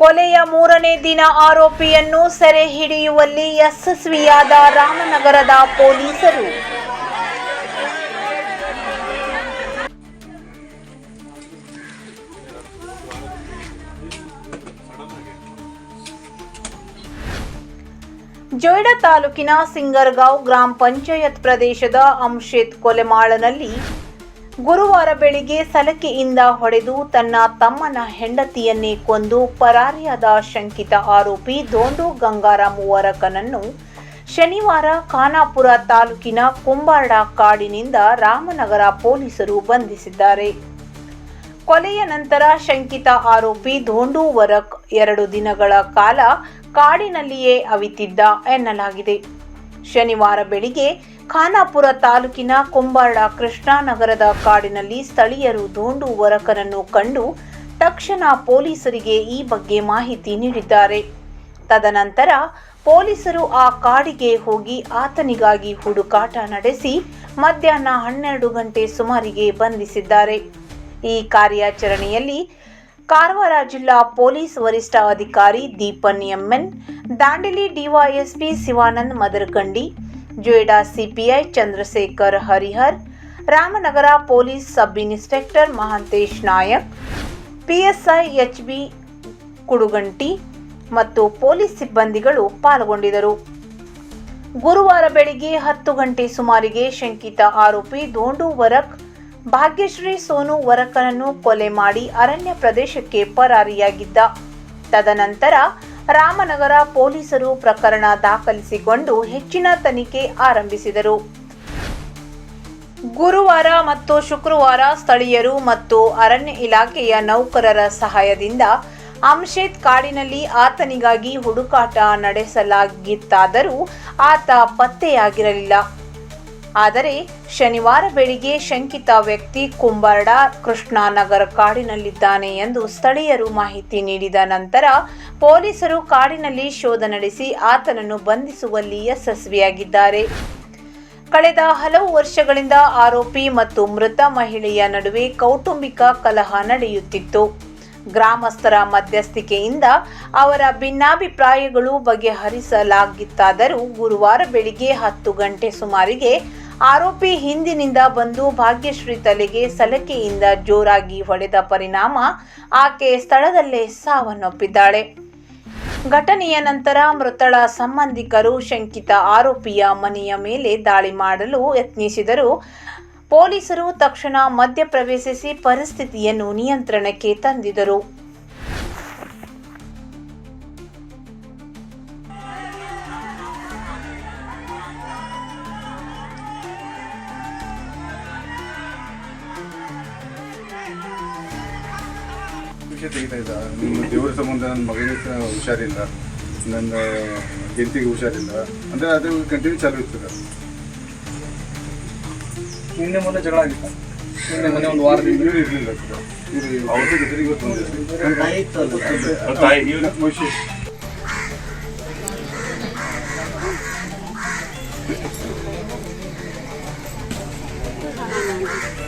ಕೊಲೆಯ ಮೂರನೇ ದಿನ ಆರೋಪಿಯನ್ನು ಸೆರೆ ಹಿಡಿಯುವಲ್ಲಿ ಯಶಸ್ವಿಯಾದ ರಾಮನಗರದ ಪೊಲೀಸರು. ಜೊಯ್ಡಾ ತಾಲೂಕಿನ ಸಿಂಗರ್ಗಾಂವ್ ಗ್ರಾಮ ಪಂಚಾಯತ್ ಪ್ರದೇಶದ ಅಂಶೇತ್ ಕೊಲೆಮಾಳನಲ್ಲಿ ಗುರುವಾರ ಬೆಳಿಗ್ಗೆ ಸಲಕೆಯಿಂದ ಹೊಡೆದು ತನ್ನ ತಮ್ಮನ ಹೆಂಡತಿಯನ್ನೇ ಕೊಂದು ಪರಾರಿಯಾದ ಶಂಕಿತ ಆರೋಪಿ ದೋಂಡು ಗಂಗಾರಾಮ್ ವರಕನನ್ನು ಶನಿವಾರ ಖಾನಾಪುರ ತಾಲೂಕಿನ ಕುಂಬಾರ್ಡ ಕಾಡಿನಿಂದ ರಾಮನಗರ ಪೊಲೀಸರು ಬಂಧಿಸಿದ್ದಾರೆ. ಕೊಲೆಯ ನಂತರ ಶಂಕಿತ ಆರೋಪಿ ಧೋಂಡು ವರಕ್ ಎರಡು ದಿನಗಳ ಕಾಲ ಕಾಡಿನಲ್ಲಿಯೇ ಅವಿತಿದ್ದ ಎನ್ನಲಾಗಿದೆ. ಶನಿವಾರ ಬೆಳಿಗ್ಗೆ ಖಾನಾಪುರ ತಾಲೂಕಿನ ಕೊಂಬಾರ್ಡ ಕೃಷ್ಣಾನಗರದ ಕಾಡಿನಲ್ಲಿ ಸ್ಥಳೀಯರು ದೋಂಡು ವರಕನನ್ನು ಕಂಡು ತಕ್ಷಣ ಪೊಲೀಸರಿಗೆ ಈ ಬಗ್ಗೆ ಮಾಹಿತಿ ನೀಡಿದ್ದಾರೆ. ತದನಂತರ ಪೊಲೀಸರು ಆ ಕಾಡಿಗೆ ಹೋಗಿ ಆತನಿಗಾಗಿ ಹುಡುಕಾಟ ನಡೆಸಿ ಮಧ್ಯಾಹ್ನ ಹನ್ನೆರಡು ಗಂಟೆ ಸುಮಾರಿಗೆ ಬಂಧಿಸಿದ್ದಾರೆ. ಈ ಕಾರ್ಯಾಚರಣೆಯಲ್ಲಿ ಕಾರವಾರ ಜಿಲ್ಲಾ ಪೊಲೀಸ್ ವರಿಷ್ಠ ಅಧಿಕಾರಿ Deepan MN Dandeli DYSP Shivanand Madarakandi Joida CPI, Chandrashekhar Harihar, Ramanagara police sub inspector Mahantesh Nayak, PSI HB Kudugunti ಮತ್ತು ಪೊಲೀಸ್ ಸಿಬ್ಬಂದಿಗಳು ಪಾಲ್ಗೊಂಡಿದ್ದರು. ಗುರುವಾರ ಬೆಳಿಗ್ಗೆ ಹತ್ತು ಗಂಟೆ ಸುಮಾರಿಗೆ ಶಂಕಿತ ಆರೋಪಿ ದೋಂಡು ವರಕ್, ಭಾಗ್ಯಶ್ರೀ ಸೋನು ವರಕನನ್ನು ಕೊಲೆ ಮಾಡಿ ಅರಣ್ಯ ಪ್ರದೇಶಕ್ಕೆ ಪರಾರಿಯಾಗಿದ್ದ. ತದನಂತರ ರಾಮನಗರ ಪೊಲೀಸರು ಪ್ರಕರಣ ದಾಖಲಿಸಿಕೊಂಡು ಹೆಚ್ಚಿನ ತನಿಖೆ ಆರಂಭಿಸಿದರು. ಗುರುವಾರ ಮತ್ತು ಶುಕ್ರವಾರ ಸ್ಥಳೀಯರು ಮತ್ತು ಅರಣ್ಯ ಇಲಾಖೆಯ ನೌಕರರ ಸಹಾಯದಿಂದ ಅಂಶೇತ್ ಕಾಡಿನಲ್ಲಿ ಆತನಿಗಾಗಿ ಹುಡುಕಾಟ ನಡೆಸಲಾಗಿತ್ತಾದರೂ ಆತ ಪತ್ತೆಯಾಗಿರಲಿಲ್ಲ. ಆದರೆ ಶನಿವಾರ ಬೆಳಿಗ್ಗೆ ಶಂಕಿತ ವ್ಯಕ್ತಿ ಕುಂಬಾರ್ಡ ಕೃಷ್ಣಾನಗರ ಕಾಡಿನಲ್ಲಿದ್ದಾನೆ ಎಂದು ಸ್ಥಳೀಯರು ಮಾಹಿತಿ ನೀಡಿದ ನಂತರ ಪೊಲೀಸರು ಕಾಡಿನಲ್ಲಿ ಶೋಧ ನಡೆಸಿ ಆತನನ್ನು ಬಂಧಿಸುವಲ್ಲಿ ಯಶಸ್ವಿಯಾಗಿದ್ದಾರೆ. ಕಳೆದ ಹಲವು ವರ್ಷಗಳಿಂದ ಆರೋಪಿ ಮತ್ತು ಮೃತ ಮಹಿಳೆಯ ನಡುವೆ ಕೌಟುಂಬಿಕ ಕಲಹ ನಡೆಯುತ್ತಿತ್ತು. ಗ್ರಾಮಸ್ಥರ ಮಧ್ಯಸ್ಥಿಕೆಯಿಂದ ಅವರ ಭಿನ್ನಾಭಿಪ್ರಾಯಗಳು ಬಗೆಹರಿಸಲಾಗಿತ್ತಾದರೂ ಗುರುವಾರ ಬೆಳಿಗ್ಗೆ ಹತ್ತು ಗಂಟೆ ಸುಮಾರಿಗೆ ಆರೋಪಿ ಹಿಂದಿನಿಂದ ಬಂದು ಭಾಗ್ಯಶ್ರೀ ತಲೆಗೆ ಸಲಕೆಯಿಂದ ಜೋರಾಗಿ ಹೊಡೆದ ಪರಿಣಾಮ ಆಕೆ ಸ್ಥಳದಲ್ಲೇ ಸಾವನ್ನಪ್ಪಿದ್ದಾಳೆ. ಘಟನೆಯ ನಂತರ ಮೃತಳ ಸಂಬಂಧಿಕರು ಶಂಕಿತ ಆರೋಪಿಯ ಮನೆಯ ಮೇಲೆ ದಾಳಿ ಮಾಡಲು ಯತ್ನಿಸಿದರು. ಪೊಲೀಸರು ತಕ್ಷಣ ಮಧ್ಯಪ್ರವೇಶಿಸಿ ಪರಿಸ್ಥಿತಿಯನ್ನು ನಿಯಂತ್ರಣಕ್ಕೆ ತಂದಿದರು ವಿಷಯ ತೆಗಿತಾ ಇದ್ದ. ನಿಮ್ಮ ದೇವರ ಸಂಬಂಧ ನನ್ನ ಮಗನಿಗೆ ಹುಷಾರಿಲ್ಲ. ನನ್ನ ಹೆಂಡತಿಗೆ ಹುಷಾರಿಲ್ಲ. ಅಂದರೆ ಅದು ಕಂಟಿನ್ಯೂ ಚಾಲು ಇರ್ತದೆ. ನಿನ್ನೆ ಮೊನ್ನೆ ಜಗಳ ಆಗಿತ್ತು? ನಿನ್ನೆ ಮೊನ್ನೆ ಒಂದು ವಾರ ಇವರು ಇರಲಿಲ್ಲ ಸರ್ ಇವರು ಅವ್ರ ಜೊತೆಗೆ Thank you.